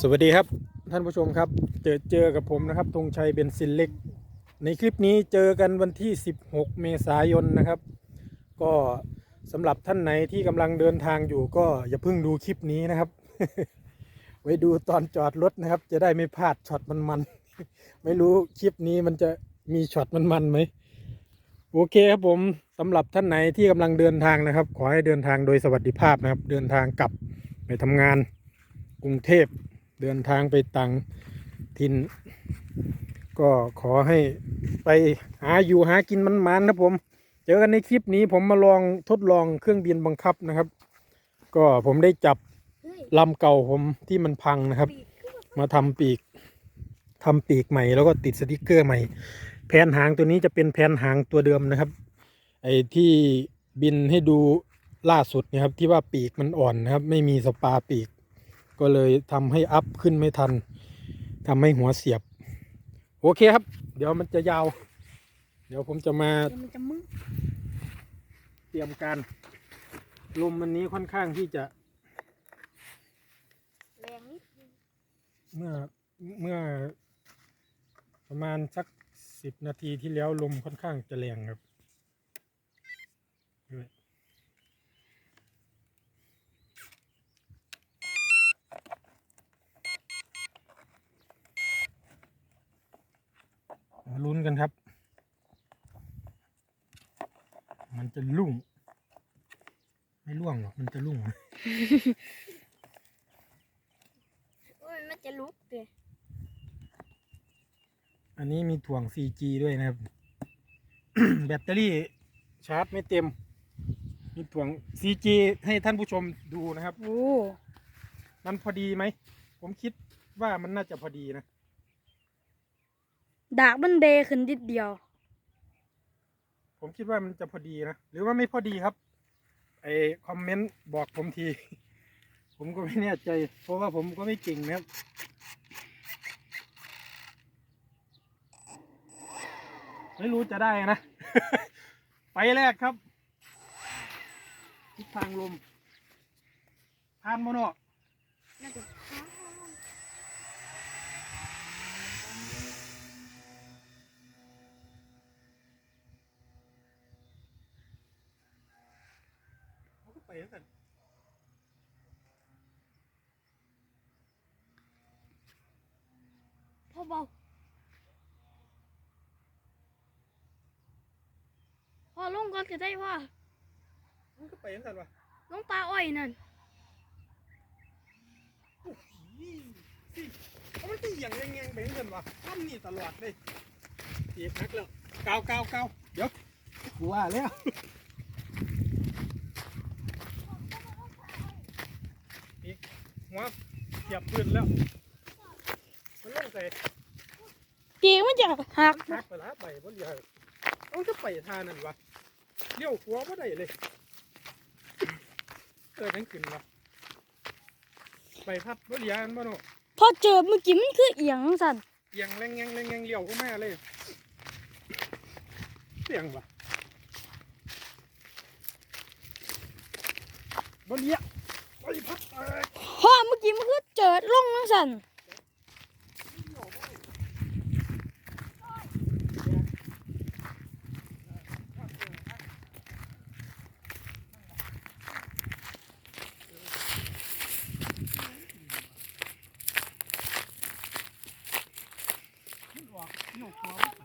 สวัสดีครับท่านผู้ชมครับ เจอเจอกับผมนะครับธงชัยเบนซินเล็ก ในคลิปนี้เจอกันวันที่ 16 เมษายนนะครับ ก็สำหรับท่านไหนที่กำลังเดินทางอยู่ก็อย่าเพิ่งดูคลิปนี้นะครับ ไว้ดูตอนจอดรถนะครับ จะได้ไม่พลาดช็อตมันๆไม่รู้คลิปนี้มันจะมีช็อตมันๆไหมโอเคครับผมสำหรับท่านไหนที่กำลังเดินทางนะครับ ขอให้เดินทางโดยสวัสดิภาพนะครับ เดินทางกลับไปทำงานกรุงเทพ เดินทางไปต่างถิ่น ก็ขอให้ไปหาอยู่หากินมันๆนะผม เจอกันในคลิปนี้ผมมาลองทดลองเครื่องบินบังคับนะครับ ก็ผมได้จับลำเก่าผมที่มันพังนะครับ มาทำปีกทำปีกใหม่แล้วก็ติดสติกเกอร์ใหม่ แผนหางตัวนี้จะเป็นแผนหางตัวเดิมนะครับ ไอ้ที่บินให้ดูล่าสุดนะครับที่ว่าปีกมันอ่อนนะครับ ไม่มีสปาปีก ก็เลยทำให้อัพขึ้นไม่ทันทำให้หัวเสียบ โอเคครับ เดี๋ยวมันจะยาว เดี๋ยวผมจะมาเดี๋ยวมันจะมึงเตรียมการลมมันนี้ค่อนข้างที่จะแรงนิดนึงเมื่อเมื่อประมาณสักสิบนาทีที่แล้วลมค่อนข้างจะแรงครับด้วย มาลุ้นกันครับ มันจะลุ่ง ไม่ล่วงหรอก มันจะลุ่งโอ้ยมันจะลุกเลยอันนี้มีถ่วง 4G ด้วยนะครับ แบตเตอรี่ชาร์จไม่เต็ม มีถ่วง 4G ให้ท่านผู้ชมดูนะครับ โอ้ มันพอดีไหม ผมคิดว่ามันน่าจะพอดีนะ ดากมันเดขึ้นนิดเดียว ผมคิดว่ามันจะพอดีนะ หรือว่าไม่พอดีครับ ไอคอมเมนต์บอกผมที ผมก็ไม่แน่ใจ เพราะว่าผมก็ไม่เก่งนะครับไม่รู้จะได้นะ ไปแรกครับทิศทางลมทานโมโน น่าจะ เขาก็ไปแล้วกันพ่อเบาพ่อลงก่อนก็ได้ว่ามันก็ไปแล้วกันวะลงปลาอ้อยนั่นโอ้โหสิเอามันก็เหยียงแงงๆไปแล้วกันวะทำนี่ตลอดเลยเจ็บนักแล้วเกาเกาเกาเดี๋ยวกูว่าแล้ว อีก หัวเสียบปืนแล้ว มันลงใส่ปีกมันจะหักหักไปละใบบนเรือมันก็ไปทานั่นวะเลี้ยวหัวบ่ได้เลย เกิดทั้งขึ้นวะใบพัดบ่เรียนบ่เนาะพอเจอเมื่อกี้มันคือเอียงสั่นเอียงแรงแงงแรงแงงเลี้ยวเข้ามาเลยเสียงวะบ่เลียใบพัดเอ้ยพ่อ เมื่อกี้มันคือเจิดลงนั่งสั่นมันออกเลี้ยวหัวบ่ไป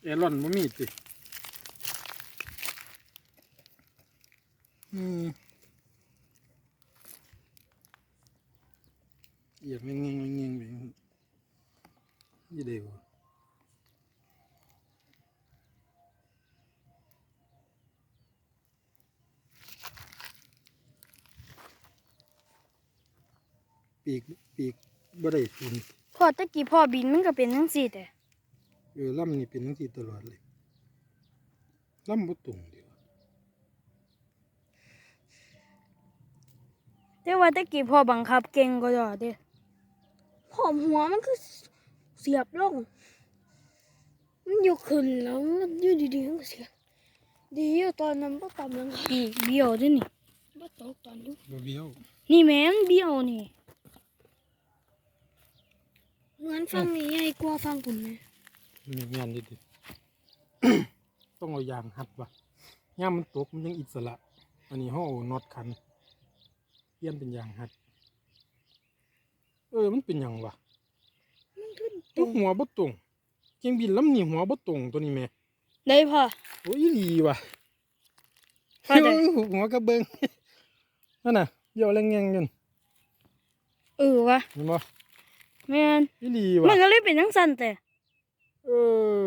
เอรอนมันมีสิอืมเหยียบเงี้ยเงี้ยเงี้ยไปยี่เดียวปีกปีกบ่ได้สูนพ่อตะกี้พ่อบินมันก็เป็นทั้งสี่แต่ เออลำนี่เป็นทั้งที่ตลอดเลยลำบ่ตรงเดียวแต่ว่าตะกี้พ่อบังคับเก่งก็ดอเด้พ่อหัวมันคือเสียบลง มันอยู่ขึ้นแล้วมันอยู่ดีๆมันก็เสียบดีอยู่ตอนนั้นบ่ต่ำลังนี่เบี้ยวด้วยนี่บ่ตกตอนอยู่บ่เบี้ยว นี่แม่นเบี้ยวนี่เหมือนฟังนี้ใหญ่กว่าฟังคุณแม่ มีงานดิดิต้องเอายางหัดว่ะย่ามมันตกมันยังอิสระ อันนี้เขาเอาน็อตขันเปลี่ยนเป็นยางหัด เออมันเป็นหยังวะมันขึ้นตตัรวงหัวบ่ตรงเกียงบินลำนี่หัวบ่ตรงตัวนี้แม่ได้พ่อ โอ้ยอีหลีว่ะพ่อได้หัวกระเบิงนั่นน่ะเดี๋ยวแรงแงงกันเออวะเห็นบ่แม่นอีหลีมันว่ะก็เลยเป็นจังซั่นแต่ เออ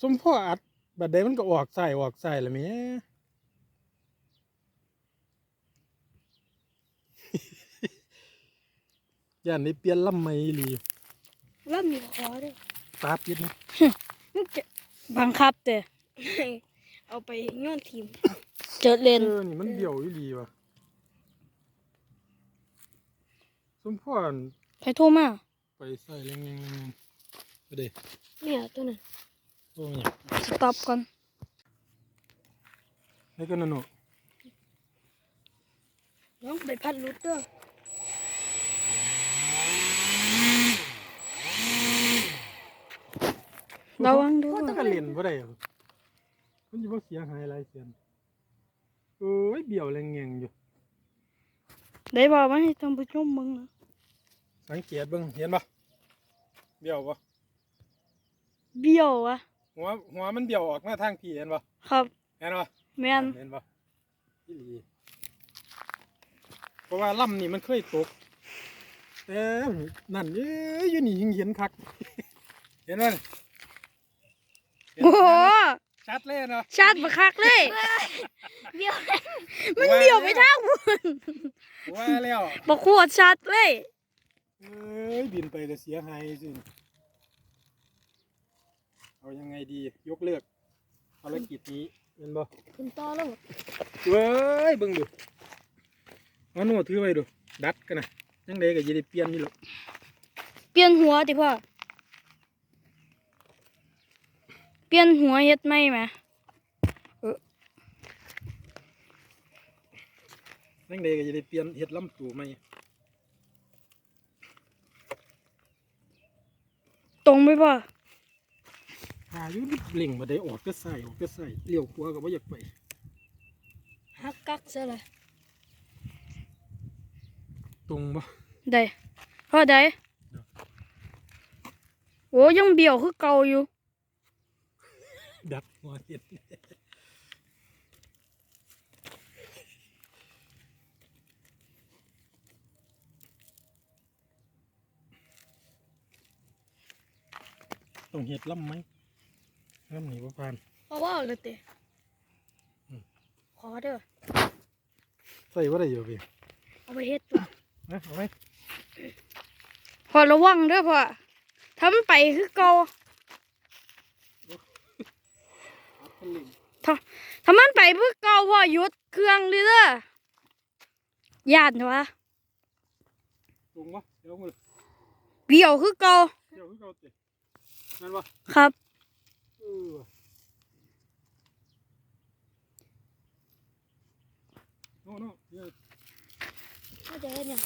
สมพ่ออัดบัดใดมันก็ออกใส่ออกใส่ละแหม่ย่านนี้เปลี่ยนลำใหม่อีหลีแล้วมีคอด้วยตาปิดนะมันจะบังคับแต่เอาไปโย้อนทีม เจอเอเล่นอนี่มันเบี้ยวอีหลีว่ะสมพ่ออัน ใครโทรมา ไปใส่แรงแงงแรงแงงไปเด้เนี่ยตัวนั้นโอ้ยสต็อปก่อนนี่ก็นั่นเนาะน้องไปพัดรุดเด้อระวังด้วก็ยต้องเล่นบ่ได้หรอกมันจะบ่เสียหายหลายเสียนเอ้ยเบี้ยวแรงแงงอยู่ได้บอกมาให้ สังเกตเบิ่งเห็นบ่เบี้ยวบ่เบี้ยววะหัวหัวมันเบี้ยวออกมาทางพี่เห็นบ่ครับเห็นบ่แม่นเห็นบ่อีหลีเพราะว่าลำนี่มันเคยตกแต่นั่นเอ้ยอยู่นี่ยังเห็นคัก เห็นบ่นี่เห็นโอ้โหชัดเลยเนาะชาติบักคักเลยเบี้ยวมันเบี้ยวไปทางบุญว่าแล้วบักขวดชัดเลย เอ้ยบินไปก็เสียหายสิเอายังไงดียกเลิกภารกิจนี้เห็นบ่ขึ้นต่อแล้วเว้ยเบิ่งดูเอาหนวดถือไว้ดูดัดกันนะยังไดก็จะได้เปลี่ยนนี่หรอกเปลี่ยนหัวติพ่อเปลี่ยนหัวเฮ็ดไหมไหมยังไดก็จะได้เปลี่ยนเฮ็ดลำตัวใหม่ ตรงไหมพ่อหาอยู่นี่เล่งมาได้ออกก็ใส่ออกก็ใส่เลี้ยวขวาก็บ่อยากไปฮักกักซะเลยตรงบ่ได้พ่อได้โอ้ยังเบี้ยวคือเก่าอยู่ดัดหัวเฮ็ด ต้องเฮ็ดลำไหมลำนี่บ่ผ่านพ่อว่าเลยเตะอืมขอเด้อใส่บ่ได้อยู่พี่เอาไปเฮ็ดตัวนะเอาไว้พอระวังเด้อพ่อทำไปคือเก่าอัดเป็นเล่งถ้ามันไปเพื่อเก่าพ่อหยุดเครื่องเลยเด้อย่านวะตรงบ่เดี๋ยวมือเบี้ยวคือเก่าเดี๋ยวคือเก่าติ นั่นบ่ครับเออว่ะโน่โน่เดี๋ยวเข้าใจเนี่ย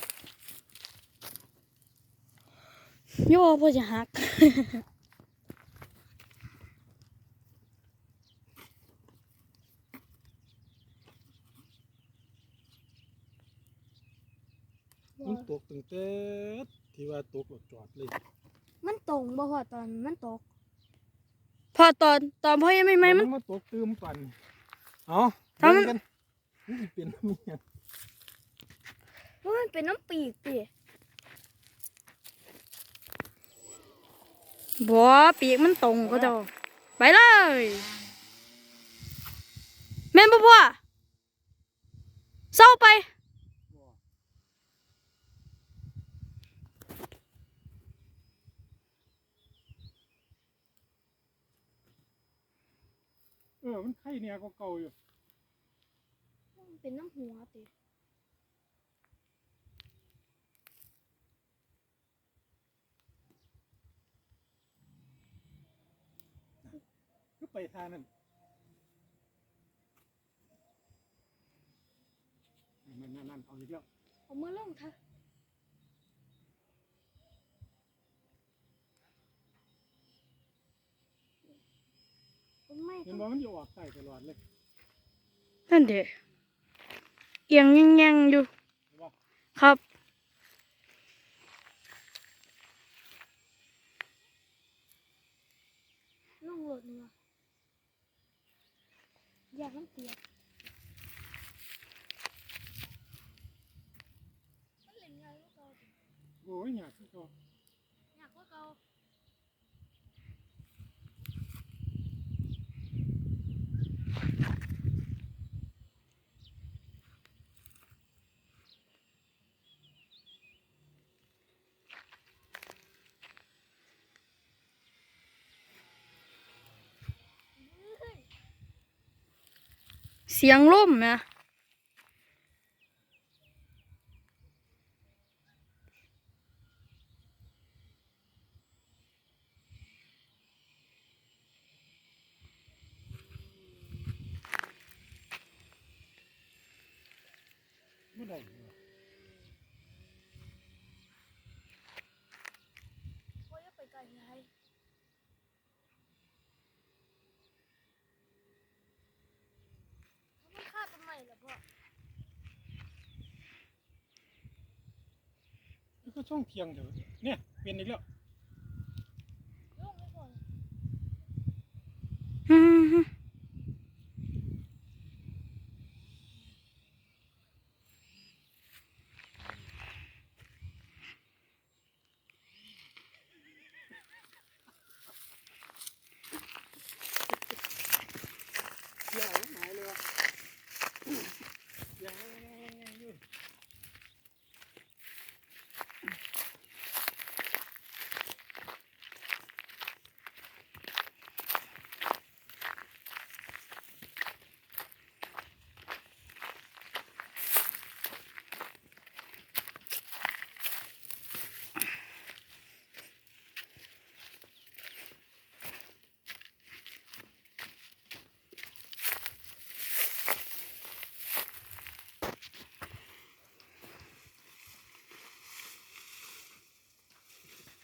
โย่พ่อจะหักมันตกตั้งแต่ที่ว่าตกรถจอดเลย มันตรงบ่พ่อตอนมันตก พอตอนตอนพ่อยังไม่ไม่มัน มาตกตืมปั่นเอาถ้ามันเบิ่งกันมันสิเป็นมีหยังมันเป็นน้ำปีกปีบัวปีกมันตรงก็เดาไปเลยแม่นบ่พ่อเศร้าไป มันไข่เนี่ยก็เก่าอยู่เป็นน้ำหัวติไปทางนั้นนั่นนั่นนั่นเอาอีกแล้วเอามือลงเถ อะไม่เห็นบอกมันอยู่ออกใต้ตลอดเลยนั่นเด็กเอียงแง่งๆอยู่เห็นบ่ครับลงรถนี่วะอยากน้ำเปียกมันเล่นง่ายกว่าเก่าโอ้ยอยากที่ก็อยาก เสียงล่มนะ ไม่ได้เลย พ่อจะไปไกลไงมันฆ่าทำไมล่ะพ่อ แล้ว ก็ช่องเทียงเดี๋ยวเนี่ยเปลี่ยนอีกแล้ว ลงไม่ก่อน ยาวหายเลยวะยาวอยู่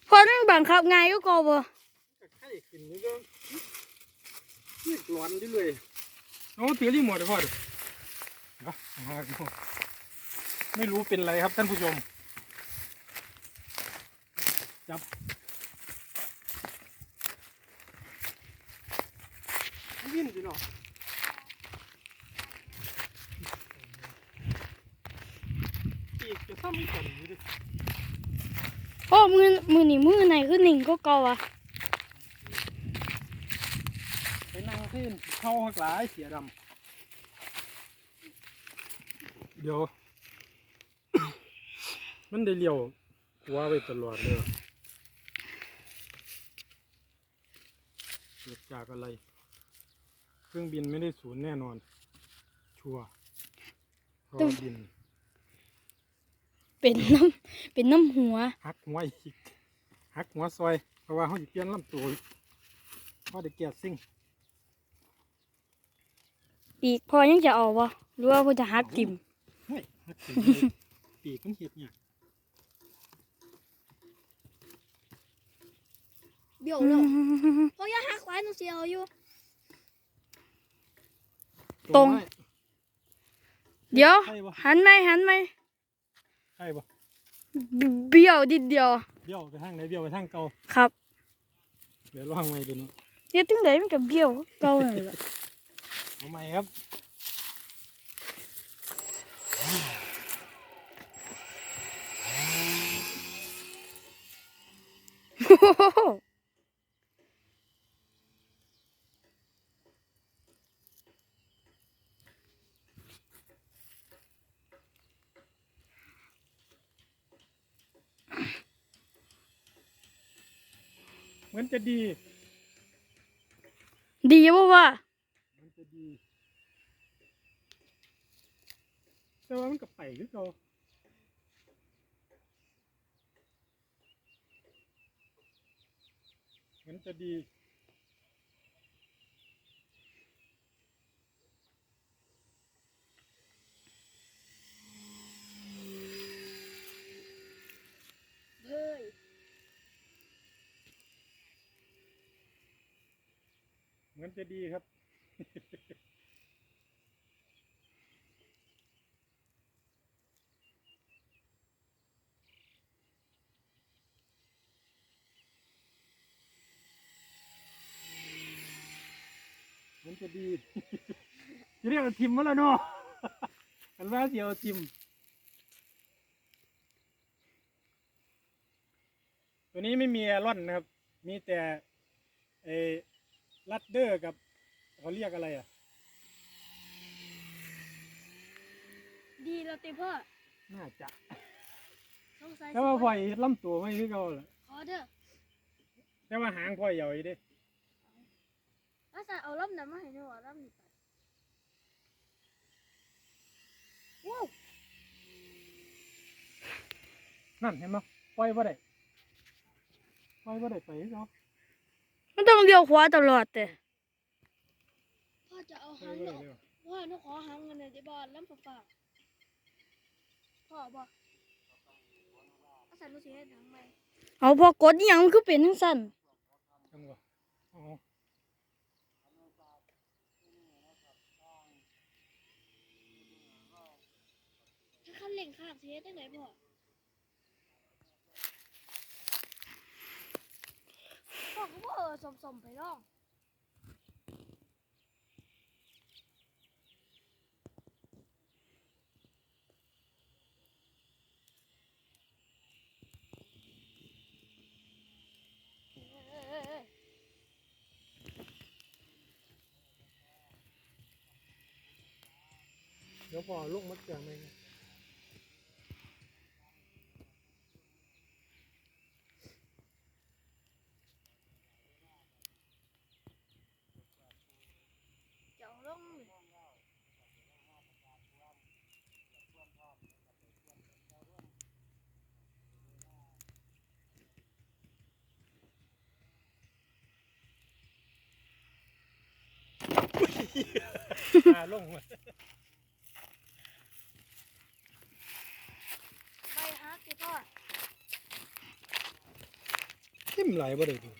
พ่อนั่งบังคับง่ายก็กอบบ่ก็ไข้ขึ้นนี่ก็นี่ร้อนอยู่เลยโอ้ถือรีโมทเลยพ่อดิเดี๋ยวหาดูไม่รู้เป็นไรครับท่านผู้ชม จับวิ่นสิเนาะอีกจะซ้ำกันอยู่ดิ พ่อ มือมือนี่มือไหนคือหนิงก็เก่าอะไปนั่งขึ้นเข้าหักหลายเสียดำเดี๋ยว มันได้เลี้ยวหัวไว้ตลอดเลยว่ะเกิดจากอะไร เครื่องบินไม่ได้ศูนย์แน่นอน ชัวร์รอบิน เป็นน้ำ เป็นน้ำหัวหักหัวอีกหักหัวซอย เพราะว่าเขาจะเปลี่ยนลำตัวเพราะได้แก่ซิ่งปีกพ่อยังจะเอาบ่หรือว่าพ่อจะหักกิมเฮ้ยหักถึงเลยปีกมันเห็ดเนี่ยเบี้ยวแล้วพ่อยังหักไว้หนูเสียวอยู่ ตรงไว้เดี๋ยวใช่ปะหันไหมหันไหมใช่ปะ เบี้ยวดิดเดียว เบี้ยวไปทางไหนเบี้ยวไปทางเก่าครับ เดี๋ยวลองใหม่ดูเนาะเดี๋ยวถึงไหนมันก็เบี้ยวเก่าเลยล่ะเอาใหม่ครับโอ้ จะดี ดีป่าวะมันจะดีแต่ว่ามันกับไปรือเปล่ามันจะดีเฮ้ย หมือนจะดีครับมันจะดี จะเรียกว่าทิมมาแล้วเนาะกันว่าเสียวทิม ตัวนี้ไม่มีแอรอนนะครับ มีแต่ไอ้ ลัดเดอร์กับเขาเรียกอะไรอะ ดีแล้วติพ่อน่าจะสงสัยแต่ว่าพ่อยลำตัวไม่คือเขาแหละขอเด้อแต่ว่าหางพ่อยใหญ่เด้อาจารย์เอาลำนั้นมาให้หนูเอาลำนี้ไปว้าวนั่นเห็นไหมปล่อยบ่ได้ปล่อยบ่ได้ไปคือเขา มันต้องเลี้ยวขวาตลอดแต่พ่อจะเอาเร็หางวหนูเร็วเร็วพ่อหนูขอหางเงินหน่อยได้บ่ลำฟ้าๆพ่อบ่อาจารย์หนูสิให้หางใหม่เอาพอกดอีหยังมันคือเป็นจังซั่นจังหวะอ๋อถ้าคันเร่งข้างสิเฮ็ดจังไดพ่อพ่ อก็บ่เออสมไปลองเดี๋ยวพอลูกมัดเสียงไปเอ่าลงมาใบฮักสิพ่อทิ่มไหลบ่ได้ดู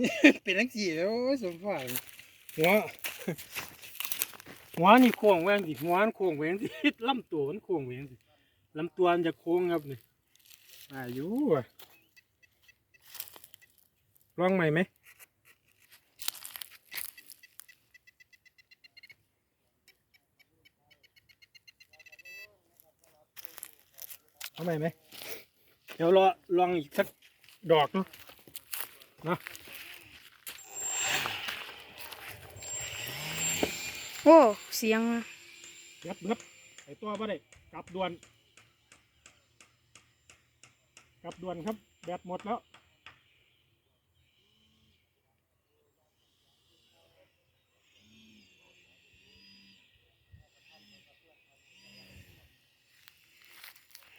นี่เป็นทั้งสี่แล้วสมฝ่ายหัวหัวนี่โค้งแหวงสิหัวมันโค้งแหวงสิลำตัวมันโค้งแหวงสิลำตัวมันจะโค้งครับนี่อายุอะ ลองใหม่ไหมเอาใหม่ไหมเดี๋ยวรอลองอีกสักดอกเนาะเนาะโอ้เสียงเบิดเบิดไอตัวบ่ได้กลับด่วน กลับด่วนครับ แบตหมดแล้ว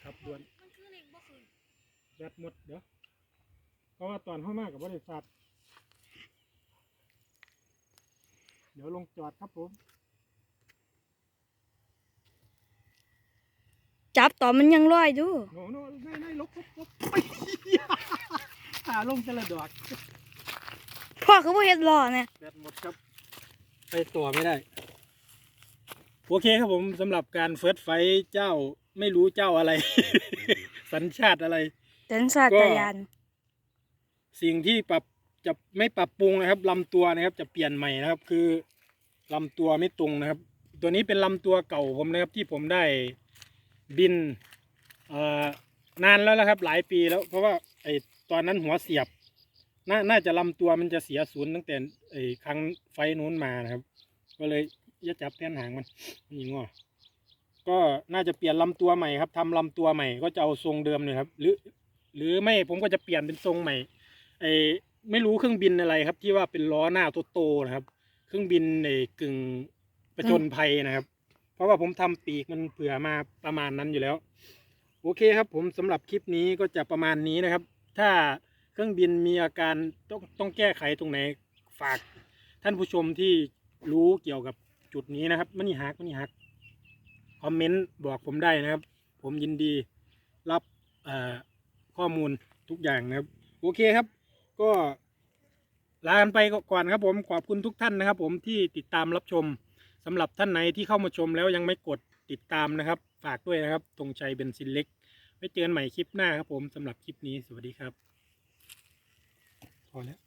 กลับด่วน มันคือเร่งบ่ขึ้น แบตหมดเดี๋ยวเพราะว่าตอนเข้ามากับบ่ได้ฟาดเดี๋ยวลงจอดครับผม จับต่อมันยังลอยดูโน่โน่ในในลบลบลบไปหาลงแต่ละดอกพ่อคือบ่เฮ็ดล้อเนี่ยแบตหมดครับ ไปต่อไม่ได้ โอเคครับผมสำหรับการเฟิร์สไฟท์เจ้าไม่รู้เจ้าอะไร สัญชาติอะไร เดินสาตยานสิ่งที่ปรับจะไม่ปรับปรุงนะครับลำตัวนะครับ จะเปลี่ยนใหม่นะครับ คือลำตัวไม่ตรงนะครับ ตัวนี้เป็นลำตัวเก่าผมนะครับที่ผมได้บินเอ่อนานแล้วนะครับ หลายปีแล้ว เพราะว่าไอ้ตอนนั้นหัวเสียบน่าน่าจะลำตัวมันจะเสียศูนย์ตั้งแต่ไอ้ครั้งไฟนู้นมานะครับ ก็เลยย่าจับแท่นหางมันนยิงอก็น่าจะเปลี่ยนลำตัวใหม่ครับทำลำตัวใหม่ก็จะเอาทรงเดิมเลยครับ หรือ หรือไม่ผมก็จะเปลี่ยนเป็นทรงใหม่ไอไม่รู้เครื่องบินอะไรครับ ที่ว่าเป็นล้อหน้าโตๆนะครับ เครื่องบินไอ้กึ่งประจนภัยนะครับ เพราะว่าผมทำปีกมันเผื่อมาประมาณนั้นอยู่แล้ว โอเคครับ ผมสำหรับคลิปนี้ก็จะประมาณนี้นะครับ ถ้าเครื่องบินมีอาการต้องต้องแก้ไขตรงไหนฝากท่านผู้ชมที่รู้เกี่ยวกับจุดนี้นะครับมันนี่ฮักมันนี่ฮักคอมเมนต์บอกผมได้นะครับ ผมยินดีรับเอ่อ ข้อมูลทุกอย่างนะครับ โอเคครับ ก็ลากันไปก่อนครับผมขอบคุณทุกท่านนะครับ ผมที่ติดตามรับชมสำหรับท่านไหนที่เข้ามาชมแล้วยังไม่กดติดตามนะครับ ฝากด้วยนะครับธงชัยเบนซินเล็กไว้เจอกันใหม่คลิปหน้าครับผมสำหรับคลิปนี้สวัสดีครับพอแล้ว